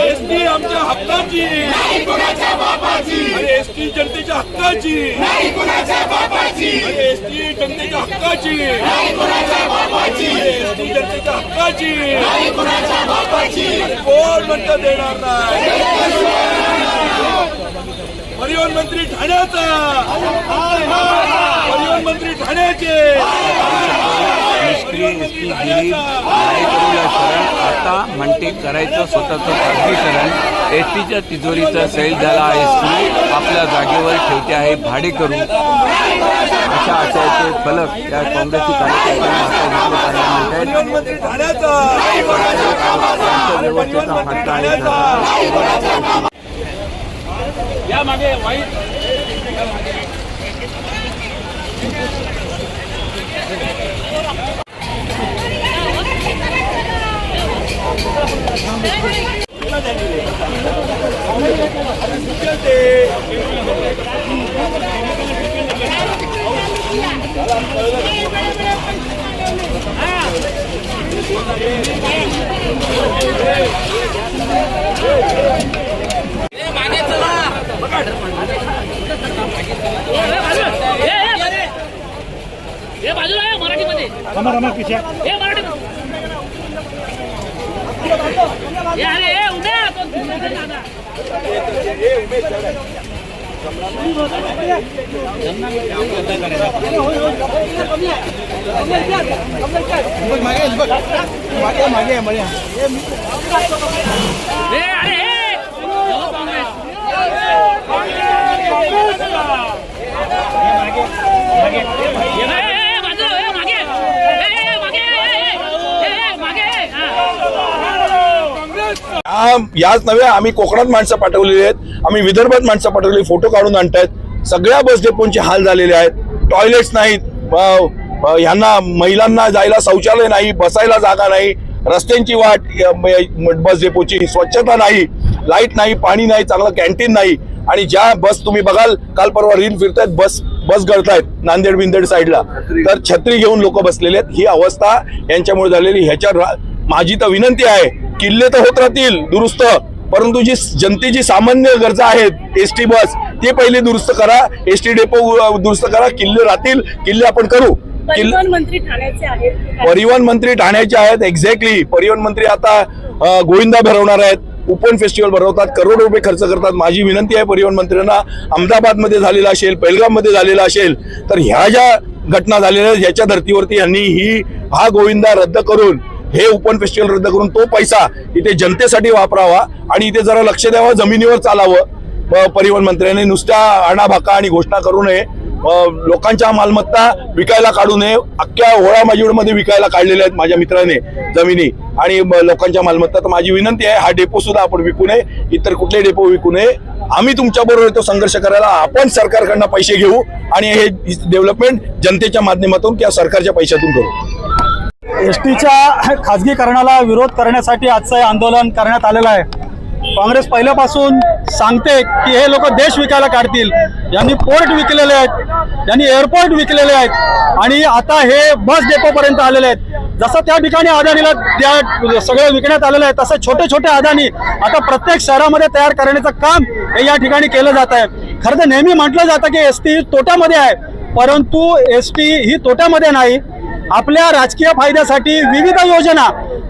ST आमच्या हक्काची अरे एसटी जनतेच्या हक्काची अरे एसटी जनतेच्या हक्काची एसटी जनतेच्या हक्काची अरे कोण म्हणतं देणार नाही परिवहन मंत्री ठाण्याचा परिवहन मंत्री ठाण्याचे परिवहन मंत्री ठाण्याचा शरण. आता म्हणते करायचं स्वतःचं खाजगीकरण एस टीच्या तिजोरीचा सैल झाला एस टी आपल्या जागेवर ठेवते आहे. भाडे करू अशा आशयाचे फलक या काँग्रेसची कार्यकर्त्यांनी आता विक्रेत्यांना परिवहन हे बाजूला आहे मराठीमध्ये हे मराठी हे अरे हे उद्या तो दुसऱ्याकडे दादा. याच नव्हे आम्ही कोकणात माणसं पाठवलेली आहेत आम्ही विदर्भात माणसं पाठवलेली फोटो काढून आणतायत. सगळ्या बस डेपोंचे हाल झालेले आहेत. टॉयलेट्स नाहीत. यांना ह्यांना महिलांना जायला शौचालय नाही बसायला जागा नाही रस्त्यांची वाट बस डेपोची स्वच्छता नाही लाइट नाही पाणी नाही चांगलं कॅन्टीन नाही. आणि ज्या बस तुम्ही बघाल काल परवा रील फिरतायत बस बस गळतायत नांदेड बिंदेड साईडला. तर छत्री घेऊन लोक बसलेले आहेत. ही अवस्था यांच्यामुळे झालेली ह्याच्या माझी तर विनंती आहे किल्ले तर होत राहतील दुरुस्त. परंतु जी जनतेची सामान्य गरजा आहेत एस टी बस ते पहिले दुरुस्त करा एस टी डेपो दुरुस्त करा किल्ले राहतील किल्ले आपण करू. किल्ले परिवहन मंत्री ठाण्याचे आहेत. परिवहन मंत्री ठाण्याचे आहेत एक्झॅक्टली परिवहन मंत्री आता गोविंदा भरवणार आहेत. ओपन फेस्टिवल भरवतात करोड रुपये खर्च करतात. माझी विनंती आहे परिवहन मंत्र्यांना अहमदाबादमध्ये झालेला असेल पेलगाममध्ये झालेला असेल तर ह्या ज्या घटना झालेल्या आहेत याच्या धर्तीवरती यांनी ही हा गोविंदा रद्द करून हे ओपन फेस्टिवल रद्द करून तो पैसा इथे जनतेसाठी वापरावा आणि इथे जरा लक्ष द्यावं जमिनीवर चालावं. परिवहन मंत्र्यांनी नुसत्या आणाभाका आणि घोषणा करू नये. लोकांच्या मालमत्ता विकायला काढू नये. अख्ख्या होळा माजीवडमध्ये विकायला काढलेल्या आहेत माझ्या मित्राने जमिनी. आणि लोकांच्या मालमत्ता तर माझी विनंती आहे हा डेपो सुद्धा आपण विकू नये. इतर कुठले डेपो विकू नये. आम्ही तुमच्याबरोबर येतो संघर्ष करायला. आपण सरकारकडनं पैसे घेऊ आणि हे डेव्हलपमेंट जनतेच्या माध्यमातून किंवा सरकारच्या पैशातून करू. एस टीच्या खाजगीकरणाला विरोध करण्यासाठी आजचं हे आंदोलन करण्यात आलेलं आहे. काँग्रेस पहिल्यापासून सांगते की हे लोक देश विकायला काढतील. यांनी पोर्ट विकलेले आहेत. यांनी एअरपोर्ट विकलेले आहेत. आणि आता हे बस डेपोपर्यंत आलेले आहेत. जसं त्या ठिकाणी अदानीला त्या सगळं विकण्यात आलेलं आहे तसं छोटे छोटे अदानी आता प्रत्येक शहरामध्ये तयार करण्याचं काम हे या ठिकाणी केलं जात आहे. खरं तर नेहमी म्हटलं जातं की एस टी तोट्यामध्ये आहे. परंतु एस टी ही तोट्यामध्ये नाही. आपल्या राजकीय फायद्यासाठी विविध योजना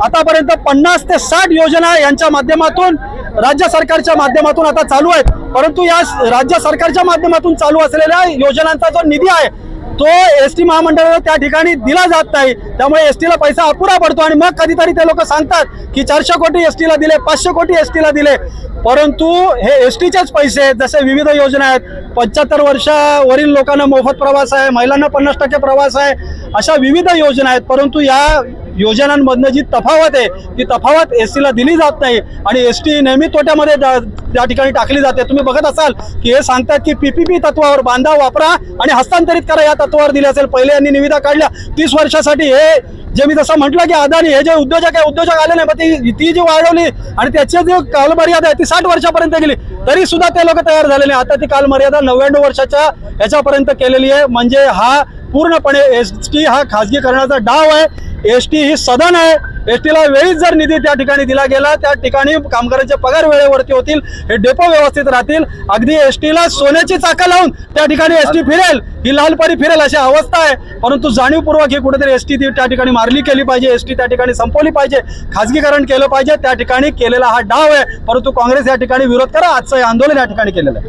आतापर्यंत पन्नास ते साठ योजना यांच्या माध्यमातून राज्य सरकारच्या माध्यमातून आता चालू आहेत. परंतु या राज्य सरकारच्या माध्यमातून चालू असलेल्या योजनांचा जो निधी आहे तो एस टी महामंडळाला त्या ठिकाणी दिला जात नाही. त्यामुळे एस टीला पैसा अपुरा पडतो आणि मग कधीतरी ते लोक सांगतात की चारशे कोटी एस टीला दिले पाचशे कोटी एस टीला दिले. परंतु हे एस टीचेच पैसे आहेत जसे विविध योजना आहेत. पंच्याहत्तर वर्षावरील लोकांना मोफत प्रवास आहे महिलांना पन्नास टक्के प्रवास आहे अशा विविध योजना आहेत. परंतु या योजनांमधनं जी तफावत आहे ती तफावत एस टीला दिली जात नाही आणि एस टी नेहमी तोट्यामध्ये त्या ठिकाणी टाकली जाते. तुम्ही बघत असाल की हे सांगतात की पीपीपी तत्वावर बांधा वापरा आणि हस्तांतरित करा या तत्वावर दिले असेल. पहिले यांनी निविदा काढल्या. तीस वर्षासाठी हे जे मी जसं म्हटलं की अदानी हे जे उद्योजक आहे उद्योजक आले नाही मग ती ती जी वाढवली आणि त्याची जी कालमर्यादा आहे ती साठ वर्षापर्यंत गेली. तरी सुद्धा ते लोक तयार झाले नाही. आता ती कालमर्यादा नव्याण्णव वर्षाच्या याच्यापर्यंत केलेली आहे. म्हणजे हा पूर्णपणे एस टी हा खाजगीकरणाचा डाव आहे. एस टी ही सदन आहे. एस टीला वेळीच जर निधी त्या ठिकाणी दिला गेला त्या ठिकाणी कामगारांचे पगार वेळेवरती होतील हे डेपो व्यवस्थित राहतील. अगदी एस टीला सोन्याची चाकं लावून त्या ठिकाणी एस टी फिरेल ही लालपरी फिरेल अशी अवस्था आहे. परंतु जाणीवपूर्वक ही कुठेतरी एस टी त्या ठिकाणी मारली केली पाहिजे एस टी त्या ठिकाणी संपवली पाहिजे खाजगीकरण केलं पाहिजे त्या ठिकाणी केलेला हा डाव आहे. परंतु काँग्रेस या ठिकाणी विरोध करा आजचं हे आंदोलन या ठिकाणी केलेलं आहे.